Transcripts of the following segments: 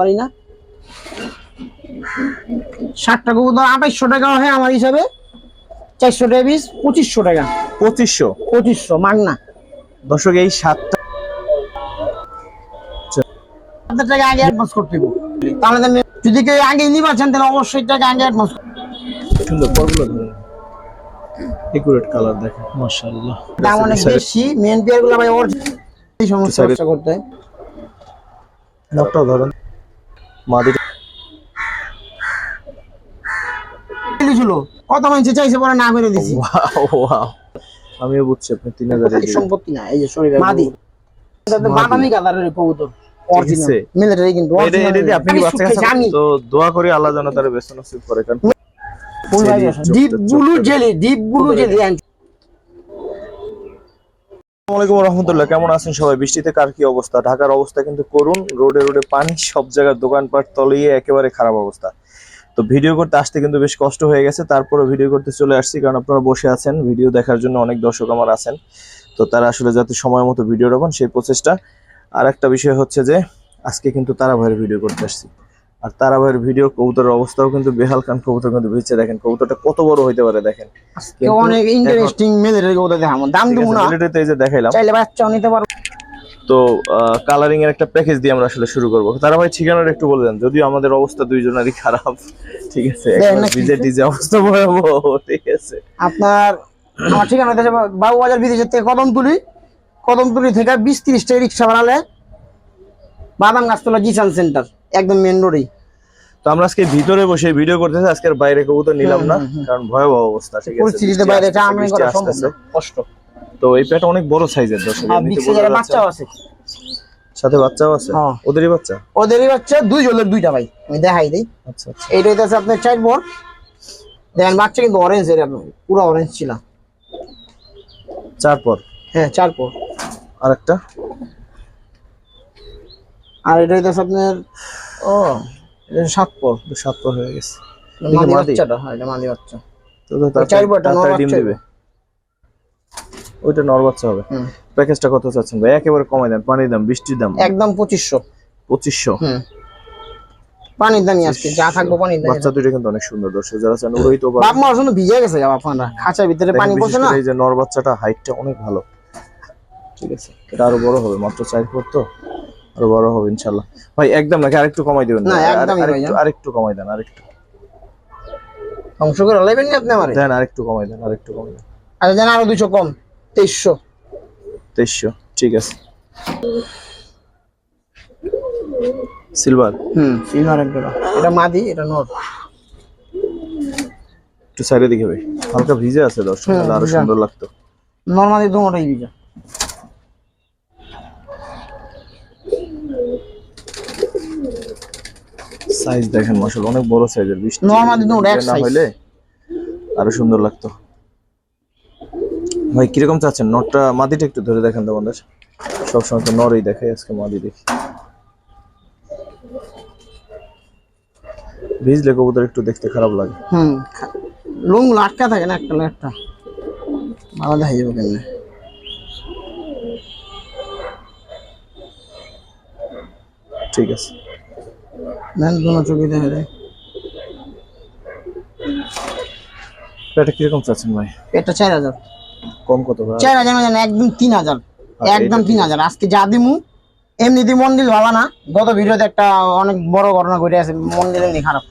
পারি না। ষাটটা কবুতর আঠাইশশো টাকা হয় আমার হিসাবে। চারশো টাকা পিস পঁচিশশো টাকা। পঁচিশশো? পঁচিশশো মাগনা। দর্শক এই সাতটা টাকা আগে অ্যাডভান্স করতে তাহলে যদি কেউ আগে নিবা চান তাহলে অবশ্যই টাকা আগে অ্যাডভান্স সুন্দর পরগুলো একুরেট কালার দেখেন। মাশাআল্লাহ। দাম অনেক বেশি মেন ভাই ওর ব্যবসা করতে ধরেন। মাদি কিলো ছিল কত মানুষ চাইছে পরে না করে দিছি। আমিও বুঝছি আপনি তিন হাজার সম্পত্তি না এই যে শরীরে মাদি বাদামি কালারের কবুতর। Allah deep blue jelly deep blue jelly তো ভিডিও করতে আসতে কিন্তু বেশ কষ্ট হয়ে গেছে তারপরে ভিডিও করতে চলে আসছি, কারণ আপনারা বসে আছেন, ভিডিও দেখার জন্য অনেক দর্শক আমার আছেন। তো তারা আসলে যাতে সময় মতো ভিডিও রাখুন, সেই প্রচেষ্টা। আর একটা বিষয় হচ্ছে যে, আজকে কিন্তু তারা ভাইয়ের ভিডিও করতে আসছি। আর তারা ভাইয়ের ভিডিও কবুতরের অবস্থাও কিন্তু বেহাল খান কবুতর কিন্তু ভিজছে দেখেন। কবুতরটা কত বড় হইতে পারে দেখেন। অনেক ইন্টারেস্টিং মিলিটারি কবুতর দেখাবো। দাম দেবো না। এই যে দেখাইলাম। চাইলে বাচ্চাও নিতে পারো। তো কালারিং এর একটা প্যাকেজ দিয়ে আমরা আসলে শুরু করব। তারা ভাই ঠিকানাটা একটু বলে দেন যদিও আমাদের অবস্থা দুইজনেরই খারাপ। ঠিক আছে না। ডিজে অবস্থা ভয়াবহ ঠিক আছে। আপনার আমার ঠিকানা হচ্ছে বাবুবাজার বিদেশের থেকে কদমতুলি। কদমতুলি থেকে বিশ তিরিশটা রিক্সা বাড়ালে বাদাম গাছতলা জিসান সেন্টার। একদম মেন রোডেই তো আমরা আজকে ভিতরে বসে ভিডিও করতেছি আজকে আর বাইরে কবুতর নিলাম না কারণ ভয়াবহ অবস্থা ঠিক আছে? পরিস্থিতিতে বাইরে এটা বৃষ্টি করা সম্ভব না। কষ্ট তো এই প্যাট অনেক বড় সাইজের দর্শক আর যারা যাচ্ছে। বাচ্চাও আছে। সাথে বাচ্চাও আছে? হ্যাঁ। ওদেরই বাচ্চা? ওদেরই বাচ্চা দুই জলের দুইটা ভাই আমি দেখাই দিই। আচ্ছা আচ্ছা। এইটা হইতেছে আপনার চার বর দেখেন বাচ্চা কিন্তু অরেঞ্জ এর পুরো অরেঞ্জ ছিল। চার পর? হ্যাঁ চার পর। আর একটা আর এটা হইতেছে আপনার ও এটা সাত পর সাত পর হয়ে গেছে মাদি? বাচ্চাটা? হ্যাঁ এটা মাদি বাচ্চা। তো তো চার পরটা নর ডিম বাচ্চা। দিবে। ওইটা নর বাচ্চা হবে। প্যাকেজটা কত চাচ্ছেন ভাই? একেবারে কমাই দেন পানির দাম বৃষ্টির দাম। একদম পঁচিশশো। পঁচিশশো? হুম। পানির দামই আসছে যা থাকব পানির দামই। বাচ্চা দুইটা কিন্তু অনেক সুন্দর দর্শক যারা চান ওই তো বাপ মার জন্য ভিজে গেছে আপনারা খাঁচার ভিতরে পানি পড়ছে না। এই যে নর বাচ্চাটা হাইটটা অনেক ভালো। ঠিক আছে। এটা আরও বড় হবে মাত্র চার ফুট তো। আরও বড় হবে ইনশাল্লাহ ভাই একদম নাকি আরেকটু কমাই দিবেন? না, ভাই, আরেকটু কমাই দেন আরেকটু। ধ্বংস করে লাইবেন না আপনি আমারে? দেন আরেকটু কমাই দেন আরেকটু কমাই দেন। আচ্ছা জান আরও দুশো কম তেইশশো। তেইশশো ঠিক আছে। সিলভার? হুম সিলভার এক জোড়া এটা মাদি এটা নর। একটু সাইডে দিকে ভাই। হালকা ভিজে আছে দর্শক আরও সুন্দর লাগতো। নর্মালি দুটোটাই ভিজা। সাইজ দেখেন মাসাল অনেক বড় সাইজের বৃষ্টি কিন্তু ওটা এক না size। হইলে আরও সুন্দর লাগতো। ভাই কীরকম চাচ্ছেন? নটটা মাদিটা একটু ধরে দেখেন তো আমাদের সবসময় তো নরই দেখে আজকে মাদি দেখি। ভিজলে কবুতর একটু দেখতে খারাপ লাগে। হুম লুং লাটকা থাকে না একটা না একটা। ভালো দেখা যাবে কেন ঠিক আছে। দেন দুনো চোখে দেখা এটা কীরকম চাচ্ছেন ভাই? চার হাজার। কম কত ভাই? চার হাজার মানে একদম তিন হাজার। আচ্ছা, একদম তিন হাজার। আজকে যা দিমু এমনিতে মন্দির ভালো না। গত ভিডিওতে একটা অনেক বড় ঘটনা ঘটে আছে মন্দির এমনি খারাপ।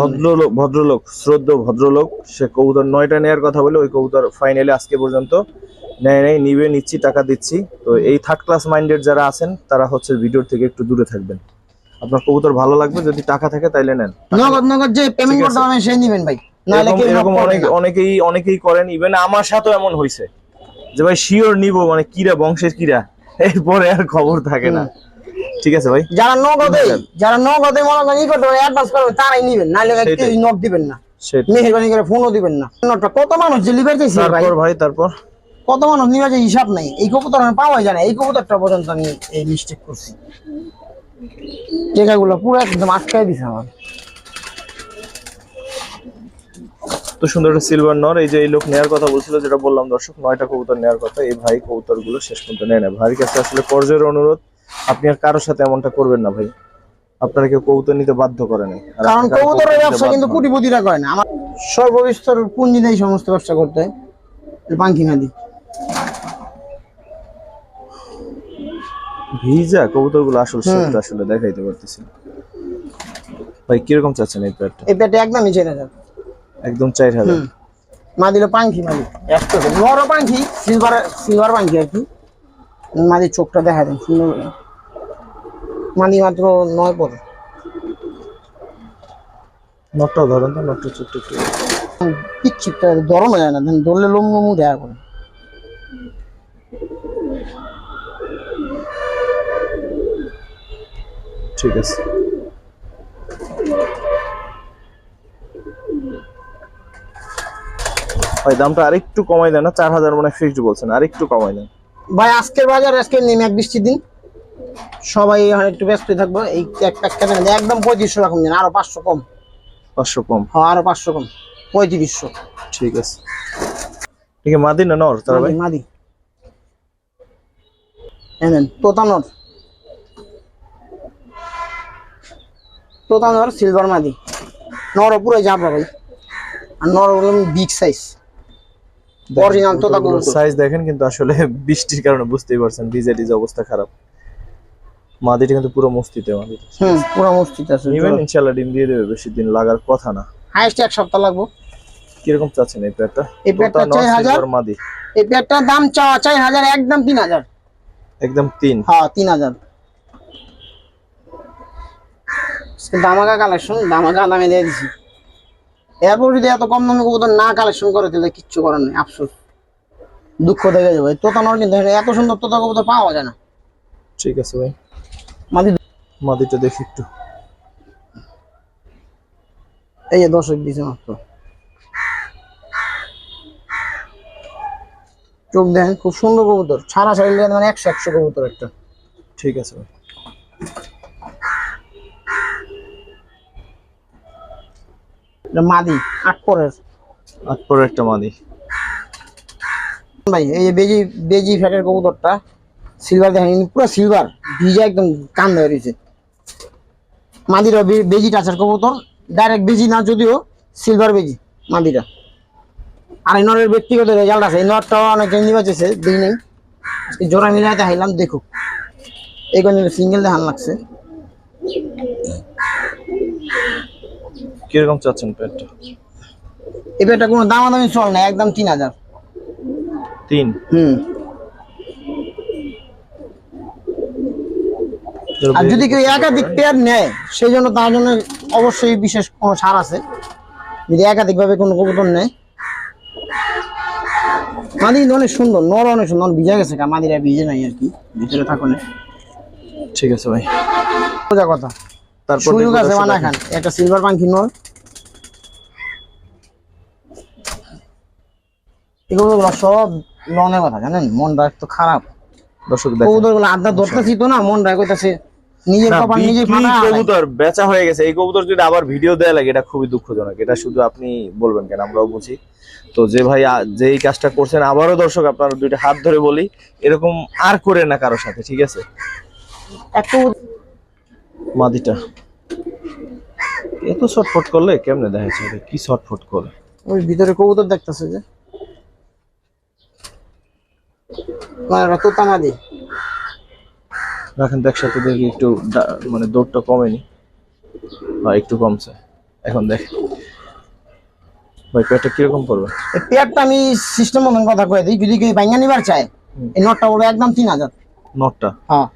ভদ্রলোক ভদ্রলোক শ্রদ্ধ ভদ্রলোক সে কবুতর নয়টা নেয়ার কথা বলে ওই কবুতর ফাইনালি আজকে পর্যন্ত নেয় নেই নিবে নিচ্ছি টাকা দিচ্ছি। তো এই থার্ড ক্লাস মাইন্ডেড যারা আছেন তারা হচ্ছে ভিডিওর থেকে একটু দূরে থাকবেন। আপনার কবুতর ভালো লাগবে? যদি টাকা থাকে তাইলে নেন। নগদ নগদ যে পেমেন্ট করতে। পারবেন সেই নিবেন ভাই। এরকম এরকম অনেক অনেকেই অনেকেই করেন। ইভেন আমার সাথেও এমন হয়েছে যে ভাই শিওর নিব মানে কিরা বংশের কিরা? এরপরে আর খবর থাকে না। ঠিক আছে ভাই? যারা নগদে যারা নগদে মনে করেন ই করতে পারে অ্যাডভান্স করবে তারাই নিবেন। নাহলে। কেউ নক দিবেন না। মেহরবানি করে ফোনও দিবেন না। নোটটা কত মানুষ যে লিভার ভাই? তারপর ভাই তারপর? কত মানুষ নিবে যে হিসাব নাই? এই কবুতর আমি পাওয়াই জানে এই কবুতরটা পর্যন্ত আমি এই মিস্টেক করছি। টেকাগুলো পুরো একদম আটকাই দিছে আমার। তো সুন্দর একটা সিলভার নর এই যে এই লোক নেয়ার কথা বলছিল যেটা বললাম দর্শক নয়টা কবুতর নেয়ার কথা এই ভাই কবুতরগুলো শেষ পর্যন্ত নেয় না ভাইয়ের কাছে আসলে পর্যায়ের অনুরোধ আপনি আর কারোর সাথে এমনটা করবেন না ভাই। আপনারা কেউ কবুতর নিতে বাধ্য করে নাই। কারণ কবুতরের ব্যবসা কিন্তু। কোটিপতিরা করে না। আমার সর্ববিস্তর পুঁজি নেই সমস্ত ব্যবসা করতে। পাঙ্কি নদী। ভিজা কবুতরগুলো আসল শেপটা আসলে দেখাইতে পারতেছি না। ভাই কীরকম চাচ্ছেন এই প্যাডটা এই পেটে একদমই ছেড়ে যাবে একদম চার হাজার। মা দিল পাঙ্কি মাদি। একটা বড় পাঙ্কি সিলভার সিলভার পাঙ্কি আর কি। মাদির চোখটা দেখা দেন সুন্দর। মাদি মাত্র নয় পদ। নটটাও ধরেন তো নটটা ছোট্ট একটু। পিচ্ছিটা গরম হয়ে যায় না ধরলে লোম লোমু দেখা করে। ঠিক আছে। ভাই দামটা আরেকটু কমাই দেন না চার হাজার মানে ফিক্সড বলছেন আরেকটু কমাই দেন। ভাই আজকের বাজার আজকে নেমে এক বৃষ্টির দিন। সবাই একটু ব্যস্ত থাকব এই এক প্যাক কেটে নেন। একদম পঁয়ত্রিশশো রকম দিন আরও পাঁচশো কম। পাঁচশো কম। হ্যাঁ আরও পাঁচশো কম পঁয়ত্রিশশো। ঠিক আছে। ঠিক আছে মাদি না নর তারা ভাই? মাদি মাদি। এনেন তোতানর তোতানোর সিলভার মাদি। নর পুরো যাবা ভাই। আর নর বিগ সাইজ অরিজিনাল তোতা সাইজ দেখেন কিন্তু আসলে বৃষ্টির কারণে বুঝতেই পারছেন ভিজে ডিজ অবস্থা খারাপ। মাদিটা কিন্তু পুরো মস্তিতে মাদি হুম পুরো মস্তিতে আছে। ইভেন ইনশাআল্লাহ ডিম দিয়ে দেবে বেশি দিন লাগার কথা না। হাইস্ট এক সপ্তাহ লাগবো। কীরকম চাচ্ছেন এই প্যাডটা এই প্যাডটা 4000 মাদি। এই প্যাডটার দাম চাওয়া 4000 একদম 3000 একদম 3 হ্যাঁ 3000 দামাকা কালেকশন দামাকা দামে দিয়ে দিছি। এরপর যদি এত কম দামে কবুতর না কালেকশন করে তাহলে কিচ্ছু করার নেই আফসোস। দুঃখ দেখে যাবে। তোতা নর কিন্তু এত সুন্দর তোতা কবুতর পাওয়া যায় না। ঠিক আছে ভাই। মাদি মাদিটা দেখি একটু। এই যে দর্শক দিছে মাত্র। চোখ দেখেন খুব সুন্দর কবুতর। ছাড়া ছাড়লে মানে একশো একশো কবুতর একটা। ঠিক আছে ভাই। এটা মাদি আট পরের আট পরের একটা মাদি। ভাই এই বেজি বেজি ফ্যাটের কবুতরটা সিলভার দেখেন পুরো সিলভার ভিজা একদম কান হয়ে রয়েছে। মাদিরা বেজি টাচার কবুতর ডাইরেক্ট বেজি না যদিও সিলভার বেজি মাদিরা আর এই নরের ব্যক্তিগত রেজাল্ট আছে এই নরটাও অনেকে নিবাচেছে দিই নেই। আজকে জোড়া মিলাই দেখাইলাম দেখুক। এগুলো সিঙ্গেল দেখান লাগছে। কীরকম চাচ্ছেন প্যাডটা এবারটা কোনো দামাদামি চল না একদম তিন হাজার। তিন? হুম। আর যদি কেউ একাধিক পেয়ার নেয় সেই জন্য তার জন্য অবশ্যই বিশেষ কোনো সার আছে। যদি একাধিক ভাবে কোনো কবুতর নেয়। মাদি কিন্তু অনেক সুন্দর নর অনেক সুন্দর ভিজে গেছে কা মাদিরা ভিজে নাই আর কি ভিতরে থাকো না ঠিক আছে ভাই। সোজা কথা। তারপর সুযোগ আছে মানা খান। একটা সিলভার পাঙ্কি নর এগুলো সব লনের কথা জানেন? মনটা একটু খারাপ। দর্শক দেখেন। কবুতরগুলো আড্ডা ধরতেছি তো না? মনটা কইতাছে নিজের কপাল নিজে ফাটা কবুতর বেচা হয়ে গেছে। এই কবুতর যদি আবার ভিডিও দেয়া লাগে এটা খুবই দুঃখজনক। এটা শুধু আপনি বলবেন কেন আমরাও বুঝি। তো যে ভাই যে এই কাজটা করছেন আবারও দর্শক আপনার দুইটা হাত ধরে বলি এরকম আর করে না কারোর সাথে ঠিক আছে? একটু মাদিটা। এত শর্টফট করলে কেমনে দেখা যাচ্ছে কি শর্টফট করে? ওই ভিতরে কবুতর দেখতেছে যে। মানে ওরা তোতা মাদি। রাখেন তো একসাথে দেখি একটু মানে দৌড়টা কমেনি। বা একটু কমছে। এখন দেখ। ভাই পেটটা কীরকম পড়বে? এই পেয়ারটা আমি সিস্টেম মতন কথা কয়ে দিই যদি কেউ ভাঙ্গা নিবার চায় এই নটটা পড়বে একদম তিন হাজার। নটটা? হ্যাঁ।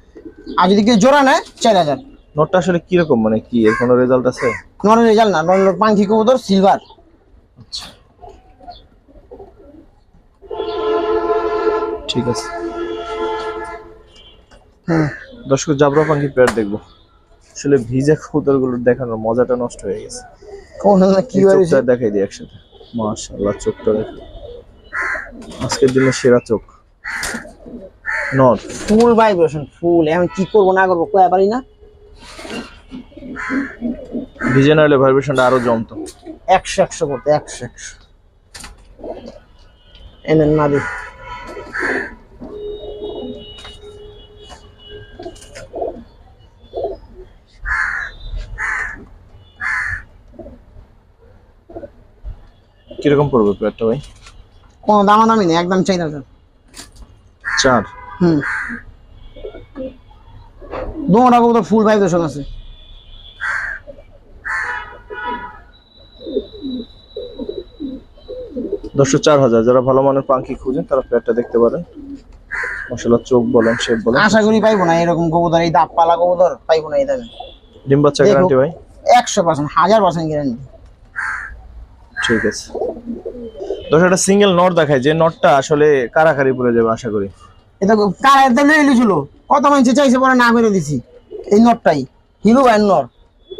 আর যদি কেউ জোড়া নেয় চার হাজার। নটটা আসলে কীরকম? মানে কি এর কোনো রেজাল্ট আছে? নরের রেজাল্ট না নরের পাঙ্কি কবুতর সিলভার আচ্ছা। ঠিক আছে। হুম দর্শক জাবরা পাঙ্কি পেয়ার দেখব। আসলে ভিজা কবুতরগুলো দেখানোর মজাটা নষ্ট হয়ে গেছে। কোন না কি হয়েছে? দেখাই দিই একসাথে। মাশাআল্লাহ চোখটা দেখো আজকের দিনে সেরা চোখ। নট ফুল ভাইব্রেশন ফুল এখন কি করব না করব কয়ে পারি না। ভিজে না হলে ভাইব্রেশনটা আরও জমতো। একশো একশো করতে একশো একশো। এনেন না দি কীরকম পড়বে প্লেটটা ভাই? কোনো দামাদামি নেই একদম চাই না চার। হুম। দুটা ফুল ভাই ভাইব্রেশন আছে। দশশো চার হাজার। যারা ভালো মানের পাঙ্কি খুঁজেন তারা পেয়ারটা দেখতে পারেন। মশলা চোখ বলেন শেপ বলেন। আশা করি পাইবো না এরকম কবুতর এই দাপ পালা কবুতর পাইবো না এই দামে। ডিম বাচ্চা গ্যারান্টি ভাই? একশো পার্সেন্ট হাজার পার্সেন্ট গ্যারান্টি ঠিক আছে। দশ একটা সিঙ্গেল নট দেখায় যে নটটা আসলে কারাকারি পড়ে যাবে আশা করি। এটা কার এটা নিয়ে ছিল কত মানুষ চাইছে পরে না করে দিছি। এই নটটাই হিরো ভাই নট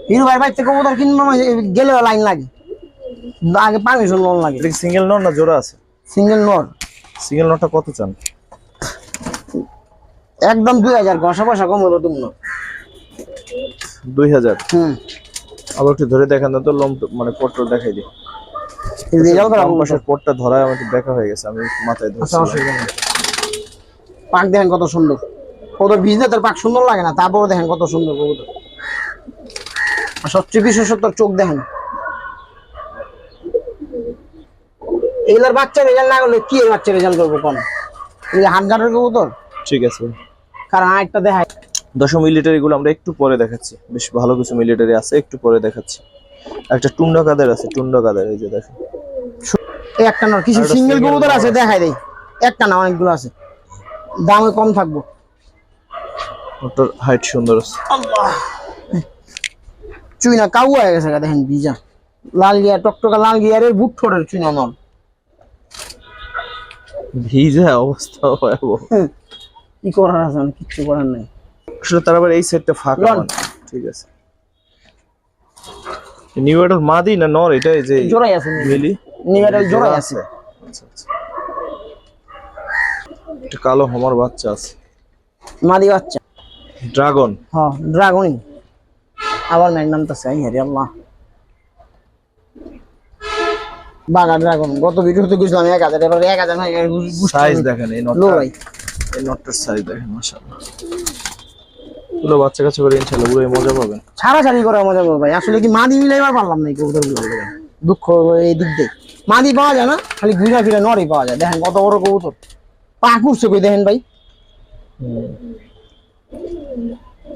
হিরো ভাই বাইতে কবুতর কিনবো গেলে লাইন লাগে। আগে পারমিশন লোন লাগে। এটা সিঙ্গেল নট না জোড়া আছে? সিঙ্গেল নট সিঙ্গেল নটটা কত চান? একদম দুই হাজার ঘষা পয়সা কম হলো তুমি দুই হাজার? হুম। আবার একটু ধরে দেখান না তো লম মানে পটটা দেখাই দিই। পাশের পটটা ধরায় আমার একটু দেখা হয়ে গেছে আমি মাথায় আচ্ছা ধরছি পাক দেখেন কত সুন্দর। কত বিজনে তার পাক সুন্দর লাগে না তারপরে দেখেন কত সুন্দর কবুতর। সবচেয়ে বিশেষত চোখ দেখেন। এগুলার বাচ্চা রেজাল্ট না করলে কি বাচ্চা রেজাল্ট করব কোন? এই হাত গাটের কবুতর? ঠিক আছে। কারণ আরেকটা দেখায় দশম মিলিটারি গুলো আমরা একটু পরে দেখাচ্ছি। বেশ ভালো কিছু মিলিটারি আছে একটু পরে দেখাচ্ছি। একটা টুন্ডা কাদের আছে? টুন্ডা কাদের এই যে এই একটা না কিছু সিঙ্গেল কবুতর আছে। দেখাই দেই। একটা না অনেকগুলো আছে। দামে কম থাকব। ওটার হাইট সুন্দর আছে। চুইনা কাউ হয়ে গেছে দেখেন ভিজা। লাল গিয়ার টকটকা লাল গিয়ারের বুট ঠোঁটের চুইনা নল ভিজা অবস্থা ভয়াবহ কি করার আছে? মানে কিচ্ছু করার নাই। আসলে তার আবার এই সেটটা ফাঁকা মানে। ঠিক আছে। নিউ এডাল মাদি না নর? এটা এই যে জোড়াই আছে মিলি। নিবেটাল জোড়াই আছে। আচ্ছা আচ্ছা। একটা কালো হমার বাচ্চা আছে। মাদি বাচ্চা। ড্রাগন হ্যাঁ ড্রাগনই আবার ম্যাগনাম তো চাই হ্যাঁ আল্লাহ। বাগা ড্রাগন গত ভিডিওতে বুঝলাম এক হাজার এবার এক হাজার সাইজ দেখেন এই লো নটটা ভাই এই নটটার সাইজ দেখেন মাশাআল্লাহ। পুরো বাচ্চা কাছে করে ইনশাআল্লাহ পুরো মজা পাবেন। ছাড়াছাড়ি করে মজা করব ভাই। আসলে কি মাদি মিলাইবার পারলাম না এই কবুতর দুঃখ এই দিক দিয়ে। মাদি পাওয়া যায় না খালি ঘুরা ফিরে নরই পাওয়া যায়। দেখেন কত বড় কবুতর। পা কুপছে কই দেখেন ভাই।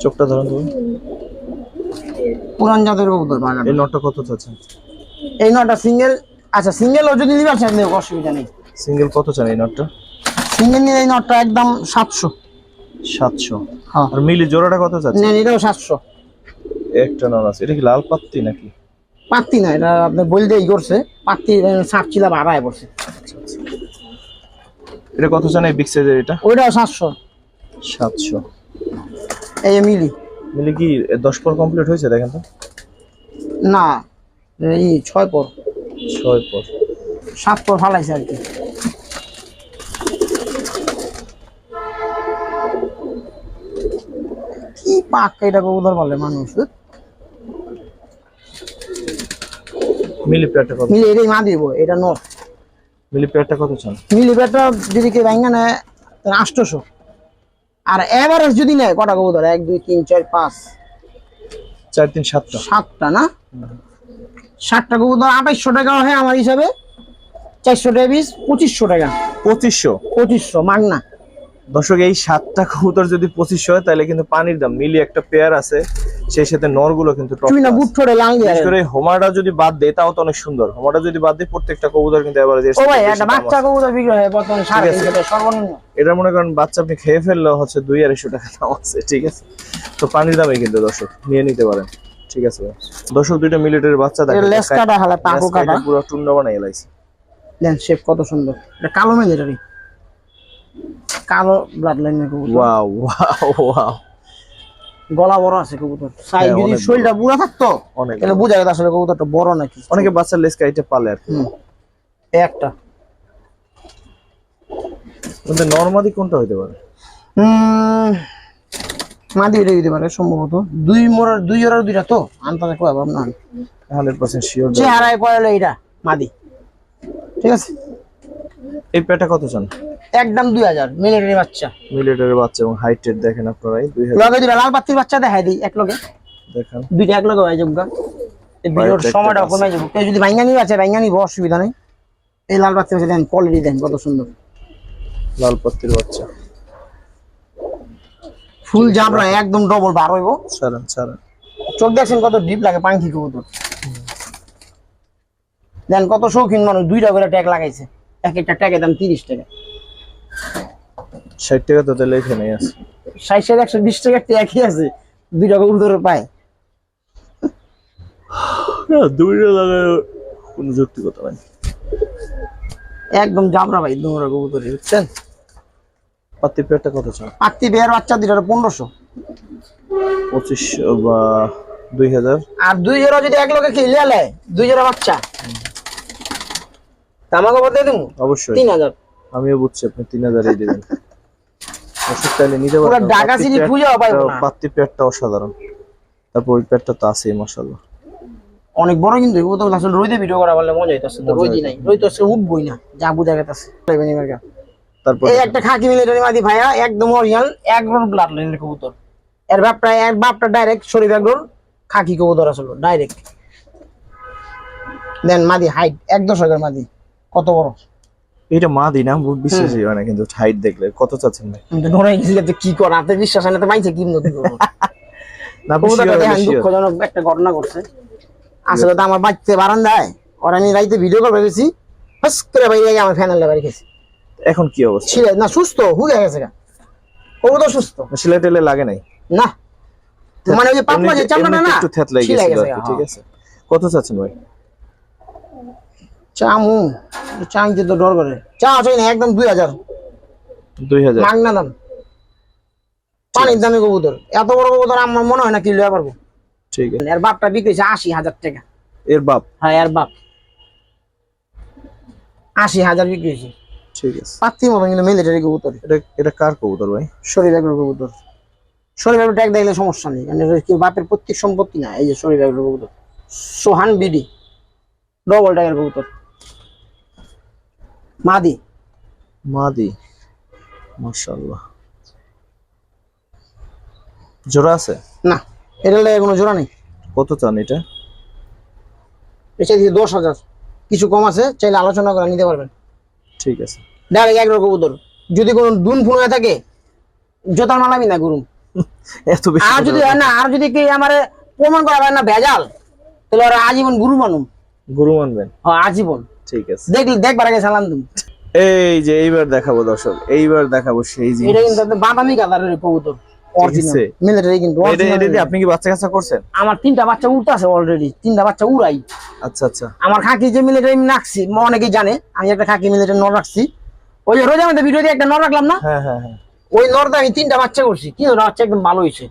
চোখটা ধরুন তুমি পুরান জাতের কবুতর বাগান। এই নটটা কত চাচ্ছেন? এই নটা সিঙ্গেল আচ্ছা সিঙ্গেল ও যদি চান দেখো অসুবিধা নেই। সিঙ্গেল কত চান এই নটটা সিঙ্গেল নিলে এই নটটা একদম সাতশো। সাতশো। হ্যাঁ। আর মিলি জোড়াটা কত চাচ্ছেন না এটাও সাতশো। একটা নর আছে। এটা কি লাল পাত্তি নাকি? পাত্তি না এটা আপনি বলতে ই করছে পাত্তি সাত চিলা বাড়ায় পড়ছে এটা কত চান এই বিগ সাইজের এটা? ওইটাও সাতশো। সাতশো। এই যে মিলি। মিলি কি দশ পর কমপ্লিট হয়েছে দেখেন তো? না এই ছয় পর। ছয় পর। সাত পর ফালাইছে আর কি। কি পাক এটা কবুতর বলে মানুষ মিলি পেয়ারটা কত? মিলি এটাই মা দিব এটা নর। মিলি পেয়ারটা কত চান? মিলি পেটটা যদি কেউ ভাঙ্গা নেয় তাহলে আটশোশো। আর এভারেজ যদি নেয় কটা কবুতর এক দুই তিন চার পাঁচ। চার তিন সাতটা। সাতটা না? সাতটা কবুতর আঠাইশশো টাকা হয় আমার হিসাবে। চারশো টাকা পিস পঁচিশশো টাকা। পঁচিশশো? পঁচিশশো মাগনা। দর্শক এই সাতটা কবুতর যদি পঁচিশশো হয় তাহলে কিন্তু পানির দাম। মিলি একটা পেয়ার আছে সেই সাথে নরগুলো কিন্তু করে হোমাটা যদি বাদ দেয় তাও তো অনেক সুন্দর। হোমাটা যদি বাদ দেয় প্রত্যেকটা কবুতর কিন্তু একটা বাচ্চা কবুতর বিক্রি হয় বর্তমানে সর্বনিম্ন। এটা মনে করেন বাচ্চা আপনি খেয়ে ফেললে হচ্ছে দুই আড়াইশো টাকা দাম আছে ঠিক আছে। তো পানির দামে কিন্তু দর্শক নিয়ে নিতে পারেন। ঠিক আছে। দর্শক দুইটা মিলিটারি বাচ্চা দেখেন। লেস কাটা হালা পাকো কাটা পুরো টুন্ডা বানাই এলাইছে। দেন শেপ কত সুন্দর। এটা কালো মেলেটারি? কালো ব্লাড লাইনের কবুতর? Wow wow wow. গলা বড় আছে কবুতর। সাইজ হ্যাঁ, যদি শরীরটা পুরো থাকতো অনেক তাহলে বোঝা যেত আসলে কবুতরটা বড় নাকি অনেকে বাচ্চার লেজ কাইটে পালে আর কি। একটা। নর্মাদি কোনটা হইতে পারে? হুম মাদি দিতে পারে সম্ভবত। দুই মোড়ার দুই দুইটা তো পার্সেন্ট শিওর পড়ালে এইটা মাদি। ঠিক আছে? এই পেটা কত চান? একদম দুই হাজার মিলিটারি বাচ্চা। মিলিটারি বাচ্চা এবং হাইটের দেখেন আপনারা দুই হাজার। লগে দুইটা লাল বাচ্চা দেখাই দিই এক লগে। দেখেন। দুইটা এক লগে হয়ে যাব এই ভিডিওর সময়টা পাচ্ছি। কমে যাব। কেউ যদি ভাঙ্গা নিবে আছে ভাঙ্গা নিবো অসুবিধা নেই। এই লাল বাচ্চা কোয়ালিটি দেন কত সুন্দর। লাল পাত্তির বাচ্চা। ফুল জাবরা একদম ডবল বার হইব। ছাড়েন ছাড়েন। চোখ দেখছেন কত ডিপ লাগে পাঙ্খি কবুতর। দেন কত শৌখিন মানুষ দুইটা করে ট্যাগ লাগাইছে। এক একটা ট্যাগের দাম তিরিশ টাকা। ষাট টাকা তো তাহলে এখানে আছে। ষাট ষাট একশো বিশ টাকা ট্যাগই আছে। দুইটা কবুতর পায়। দুইটা লাগায় কোনো যুক্তিকতা নাই। একদম জামরা ভাই দুমরা কবুতর বুঝছেন? পেয়ারটা কত চান পাত্তি বাচ্চা দুইটা পনেরোশো। পঁচিশশো বা দুই হাজার? আর দুই জোড়া যদি এক লোকে দুই জোড়া বাচ্চা। তামাকে বলতে দেবো অবশ্যই। তিন হাজার। আমিও বুঝছি আপনি তিন হাজারই দেবেন। ওষুধ চাইলে নিতে পুরো পারবেন ঢাকা সিটি না। পেয়ারটা অসাধারণ। তারপর ওই পেয়ারটা তো আছেই মশাল্লাহ অনেক বড় কিন্তু কবুতর আসলে রইতে ভিডিও করা বললে মজা হইতাছে। তো রইদি নাই। তো উঠবই না। যা বুঝা গেছে তারপর এই একটা খাকি মিলিটারি মাদি ভাইয়া একদম অরিজিনাল ব্লাড লাইনের কবুতর। এর বাপটা এর বাপটা ডাইরেক্ট শরীর এক রোল খাকি কবুতর আসলে ডাইরেক্ট দেন মাদি হাইট এক দশকের মাদি কত বড়? এটা মা দি না বিশ্বাসই হয় না কিন্তু হাইট দেখলে কত চাচ্ছেন ভাই? গেছি কি কর বিশ্বাস হয় না তো মাইছে কি নতুন করব না কবুতরটা দেখেন দুঃখজনক একটা ঘটনা করছে আসলে তো আমার বাচ্চা বারান্দায় ওরা আমি রাইতে ভিডিও করে গেছি ফাস করে বাইরে আমার ফ্যানের লেবার গেছি এখন কি অবস্থা? ছিল না সুস্থ হুগে গেছে গা। কবুতর সুস্থ। সিলে টেলে লাগে নাই। না। মানে ওই যে পাতলা যে এমনিতে- চামড়াটা না একটু থেতলাই ছিলাই গেছিল গেছে আর গা, কি, ঠিক হ্যাঁ। আছে। কত চাচ্ছেন ভাই? চামু চামতে তো ডর করে। চা আছে না একদম দুই হাজার। দুই হাজার। মাগনা দাম। পানির দামে কবুতর। এত বড় কবুতর আমার মনে হয় না কিলো পারব। ঠিক আছে। এর বাপটা বিক্রিছে আশি হাজার টাকা। এর বাপ? হ্যাঁ এর বাপ। আশি হাজার বিক্রি হয়েছে। ঠিক আছে। কিন্তু মিলিটারি কবুতর। এটা এটা কার কবুতর ভাই? শরীর এগুলো কবুতর। শরীর এগুলো ট্যাগ দেখলে সমস্যা নেই। কারণ কি বাপের প্রত্যেক সম্পত্তি না এই যে শরীর এগুলো কবুতর। সোহান বিডি ডবল ট্যাগের কবুতর। মাদি। মাদি মাশাআল্লাহ। জোড়া আছে? না এটা লাগে কোনো জোড়া নেই। কত চান এটা? এসে দিয়ে দশ হাজার। কিছু কম আছে চাইলে আলোচনা করে নিতে পারবেন। ঠিক আছে। ডাইরেক্ট এক রকম কবুতর। যদি কোনো দুন ফোন হয়ে থাকে জোতার মালামি না গুরুম। এত বেশি আর যদি না আর যদি কি আমার প্রমাণ করা হয় না ভেজাল তাহলে ওরা আজীবন গুরু মানুম। গরু মানবেন। হ্যাঁ আজীবন। ঠিক আছে। দেখলি দেখবার আগে সালাম তুমি এই যে এইবার দেখাবো দর্শক এইবার দেখাবো সেই জিনিস। এটা কিন্তু বাদামি কালারের কবুতর অরিজিনাল? মিলিটারি কিন্তু আপনি কি বাচ্চা কাচ্চা করছেন? আমার তিনটা বাচ্চা উঠতে আছে অলরেডি তিনটা বাচ্চা উড়াই। আচ্ছা আচ্ছা। আমার খাকি যে মিলিটারি রাখছি অনেকেই জানে আমি একটা খাকি মিলিটারি নর রাখছি। ওই যে রোজা মধ্যে ভিডিও দিয়ে একটা নর রাখলাম না? হ্যাঁ হ্যাঁ হ্যাঁ। ওই নরটা আমি তিনটা বাচ্চা করছি। কিন্তু বাচ্চা একদম ভালো হয়েছে।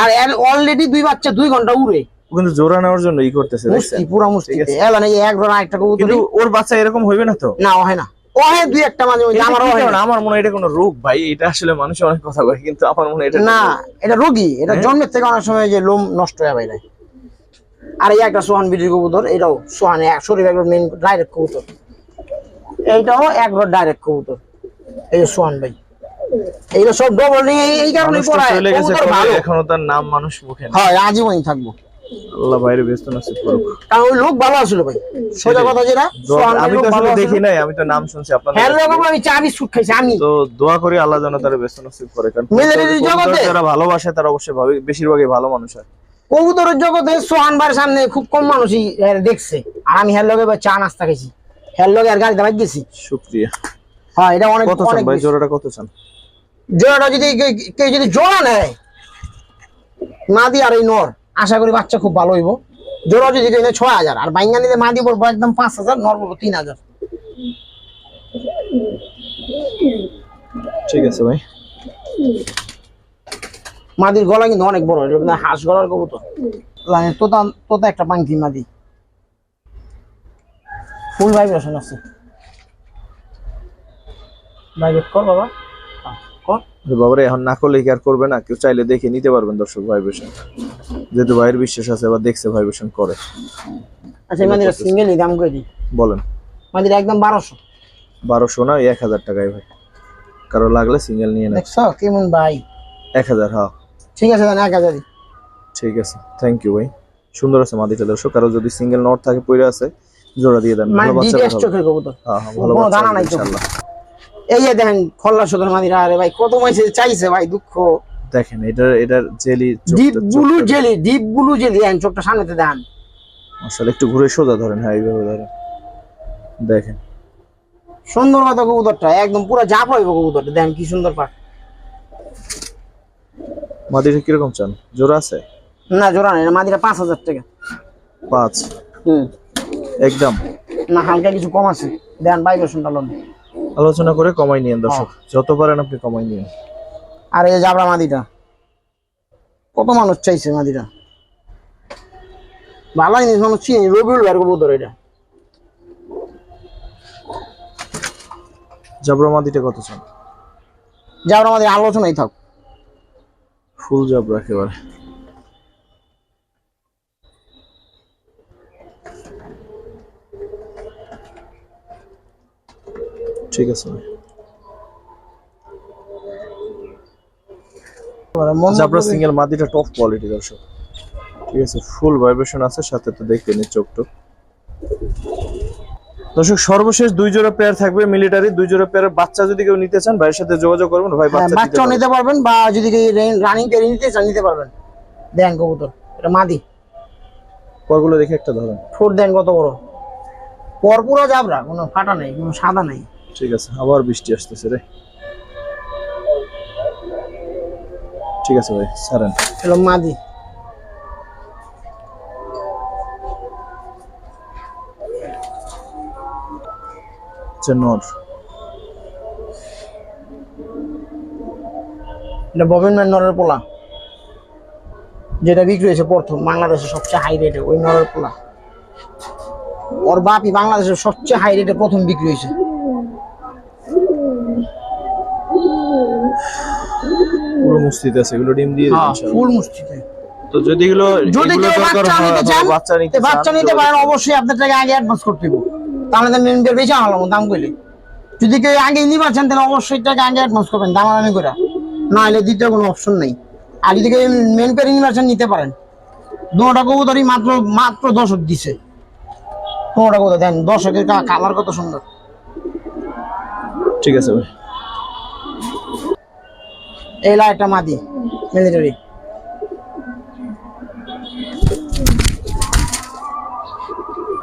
আর অলরেডি দুই বাচ্চা দুই ঘণ্টা উড়ে। কিন্তু জোড়া নেওয়ার জন্য ই করতেছে মুস্তি পুরা মুস্তি এলা নাকি এক একটা কবুতর কিন্তু ওর বাচ্চা এরকম হইবে না তো? না হয় না। ও হয় দুই একটা মাঝে মাঝে আমারও হয় না। আমার মনে হয় এটা কোনো রোগ ভাই এটা আসলে মানুষ অনেক কথা কয় কিন্তু আমার মনে হয় এটা না এটা রোগী এটা জন্মের থেকে অনেক সময় যে লোম নষ্ট হয়ে বাইরে আর এই একটা সোহান বিডির কবুতর এটাও সোহান এক শরীর একবার মেন ডাইরেক্ট কবুতর। এইটাও একবার ডাইরেক্ট কবুতর। এই যে সোহান ভাই। এইটা সব ডবল নিয়ে এই- কারণে পড়ায়। এখনও তার নাম মানুষ মুখে হয় আজীবনই থাকব। আল্লাহ বাইরে ব্যস্ত কারণ ওই লোক ভালো আসলো ভাই। সোজা কথা যেটা আমি তো আসলে দেখি নাই আমি তো নাম শুনছি আপনাদের হ্যাঁ রকম আমি চা বিস্কুট খাইছি আমি। তো দোয়া করি আল্লাহ যেন তারা ব্যস্ত নসিব করে কারণ জগতে? যারা ভালোবাসে তারা অবশ্যই ভাবে বেশিরভাগই ভালো মানুষ হয়। কবুতরের জগতে সোহান বার সামনে খুব কম মানুষই দেখছে। আর আমি লগে চা নাস্তা খাইছি। হের লগে আর গাড়িতে বাইক গেছি। শুক্রিয়া হ্যাঁ এটা অনেক কত চান ভাই? জোড়াটা কত চান? জোড়াটা যদি কে- কেউ যদি জোড়া নেয় মাদি আর এই নর। আশা করি বাচ্চা খুব ভালো হইব। জোড়া যদি কেউ ছয় হাজার। আর বাইঙ্গা নিলে মাদি পড়ব একদম পাঁচ হাজার নর পড়ব তিন হাজার। ঠিক আছে ভাই। মাদির গলা কিন্তু অনেক বড় হাঁস গলার কবুতর। মানে তোতা তোতা একটা পাঙ্কি মাদি। ফুল ভাইব্রেশন আছে। ভাইব্রেট কর বাবা। হ্যাঁ, কর। বাবারে এখন না করলে কি আর করবে না? কেউ চাইলে দেখে নিতে পারবেন দর্শক ভাইব্রেশন যেহেতু ভাইয়ের বিশ্বাস আছে বা দেখছে ভাইব্রেশন করে। আচ্ছা সিঙ্গেলই দাম করে দিই? বলেন। মাদিরা একদম বারোশো। বারোশো না এক হাজার টাকায় ভাই। কারও লাগলে সিঙ্গেল নিয়ে দেখছ? কেমন ভাই? এক হাজার হ্যাঁ। ঠিক আছে এক হাজারই। ঠিক আছে। থ্যাংক ইউ ভাই। সুন্দর আছে মাদিটা দর্শক। কারও যদি সিঙ্গেল নট থাকে পড়ে আছে জোড়া দিয়ে দেন মানে। চোখের কবুতর। হ্যাঁ হ্যাঁ কোনো দানা নাই। ইনশাআল্লাহ। এই যে দেখেন খল্লা সুতোর মাদিরা আরে ভাই কত মাইছে চাইছে ভাই দুঃখ। দেখেন এটার এটার jelly deep blue jelly deep blue jelly দেখেন চোখটা সামনেতে দেন আসলে একটু ঘুরে সোজা ধরেন হ্যাঁ এইভাবে ধরেন। দেখেন। সুন্দর মতো কবুতরটা একদম পুরো জাপ হইব কবুতরটা দেখেন কি সুন্দর পাট মাদিটা কীরকম চান? জোড়া আছে? না জোড়া নেই মাদিরা পাঁচ হাজার টাকা। পাঁচ। হুম। একদম। না হালকা কিছু কম আছে। দেন ভাইব্রেশনটা লোন। আলোচনা করে কমাই নিয়েন দর্শক। যত পারেন আপনি কমাই নিয়েন। আর এই জাবরা মাদিটা কত মানুষ চাইছে মাদিটা? ভালো জিনিস মানুষ চিনি রবিউল ভাইয়ের ধরে এটা। জাবরা মাদিটা কত চান? জাবরা মাদির আলোচনাই থাক। ফুল জাবরা একেবারে। ঠিক আছে। জাবরা সিঙ্গেল মাদিটা টপ কোয়ালিটি দর্শক। ঠিক আছে ফুল ভাইব্রেশন আছে সাথে তো দেখতে নি চোখ দর্শক সর্বশেষ দুই জোড়া পেয়ার থাকবে মিলিটারি দুই জোড়া পেয়ারের বাচ্চা যদি কেউ নিতে চান ভাইয়ের সাথে যোগাযোগ করবেন ভাই হ্যাঁ, বাচ্চা বাচ্চাও নিতে পারবেন বা যদি রানিং পেরে নিতে চান নিতে পারবেন। দেন কবুতর এটা মাদি। পরগুলো দেখে একটা ধরেন। ঠোঁট দেন কত বড়। পর পুরো জাবরা কোনো ফাটা নেই কোনো সাদা নেই। ঠিক আছে আবার বৃষ্টি আসতেছে রে। ঠিক আছে ভাই সারেন এলো মাদি। হচ্ছে নর। এটা ববিন ম্যান নরের পোলা। যেটা বিক্রি হয়েছে প্রথম বাংলাদেশের সবচেয়ে হাই রেটে ওই নরের পোলা। ওর বাপই বাংলাদেশের সবচেয়ে হাই রেটে প্রথম বিক্রি হয়েছে। পুরো মুস্তিতে আছে এগুলো ডিম দিয়ে দিন ফুল মুষ্টিতে তো যদি এগুলো যদি কেউ বাচ্চা নিতে চান বাচ্চা নিতে বাচ্চা নিতে পারেন অবশ্যই আপনার টাকা আগে অ্যাডভান্স করতে হবে তাহলে তো মেন বেশি আনলাম দাম কইলে। যদি কেউ আগে চান তাহলে অবশ্যই টাকা আগে অ্যাডভান্স করবেন দামাদামি করে। না হলে দ্বিতীয় কোনো অপশন নেই। আর যদি কেউ মেন পেয়ার চান নিতে পারেন দুটা কবুতরই মাত্র মাত্র দশক দিছে। দুটা কবুতর দেন দশকের কালার কত সুন্দর। ঠিক আছে ভাই। এই লাইটটা মাদি মিলিটারি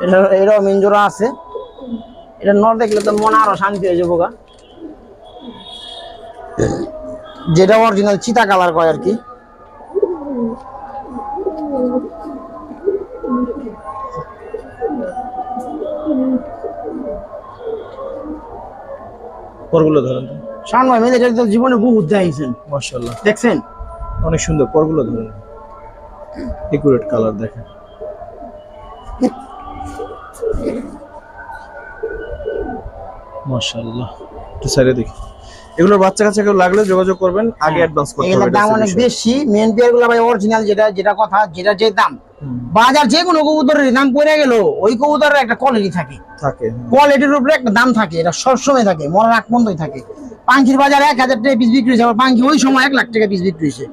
এটা, এটাও মিনজোরা আছে। এটা নর দেখলে তো মনে আরও শান্তি হয়ে যাব যেটা অরিজিনাল চিতা কালার কয় আর কি। পরগুলো ধরেন। শান ভাই মিলিটারি তো জীবনে বহুত দেখাইছেন মাশাআল্লাহ। দেখছেন? অনেক সুন্দর পরগুলো ধরেন। একুরেট কালার দেখেন। মাশাআল্লাহ। একটু সাইডে দেখি। এগুলোর বাচ্চা কাচ্চা কেউ লাগলে যোগাযোগ করবেন আগে অ্যাডভান্স করতে হবে দাম অনেক বেশি মেন পেয়ারগুলো ভাই অরিজিনাল যেটা যেটা কথা যেটা যে দাম। বাজার যে কোনো কবুতরের দাম পড়ে গেল ওই কবুতরের একটা কোয়ালিটি থাকে। থাকে। কোয়ালিটির উপরে একটা দাম থাকে এটা সবসময় থাকে মরার আগ পর্যন্তই থাকে। পাঙ্খির বাজারে এক হাজার টাকা পিস বিক্রি হয়েছে আবার পাঙ্খি ওই সময় এক লাখ টাকা পিস বিক্রি হয়েছে।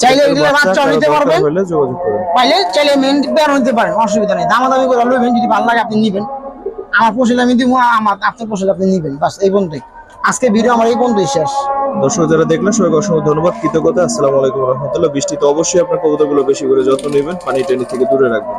চাইলে এগুলো বাচ্চা নিতে পারবেন। হলে যোগাযোগ করবেন পাইলে চাইলে মেন পেয়ার নিতে পারেন অসুবিধা নেই। দামাদামি করে লইবেন যদি ভালো লাগে আপনি নিবেন। আমার পোষালে আমি দিব আমার আপনার পোষালে আপনি নিবেন বাস এই পর্যন্তই। আজকে ভিডিও আমার এই পর্যন্তই শেষ। দর্শক যারা দেখলেন সবাইকে অসংখ্য ধন্যবাদ। কৃতজ্ঞতা আসসালামু আলাইকুম রহমতুল্লাহ। বৃষ্টিতে অবশ্যই আপনার কবুতরগুলো বেশি করে যত্ন নেবেন পানি টেনে থেকে দূরে রাখবেন।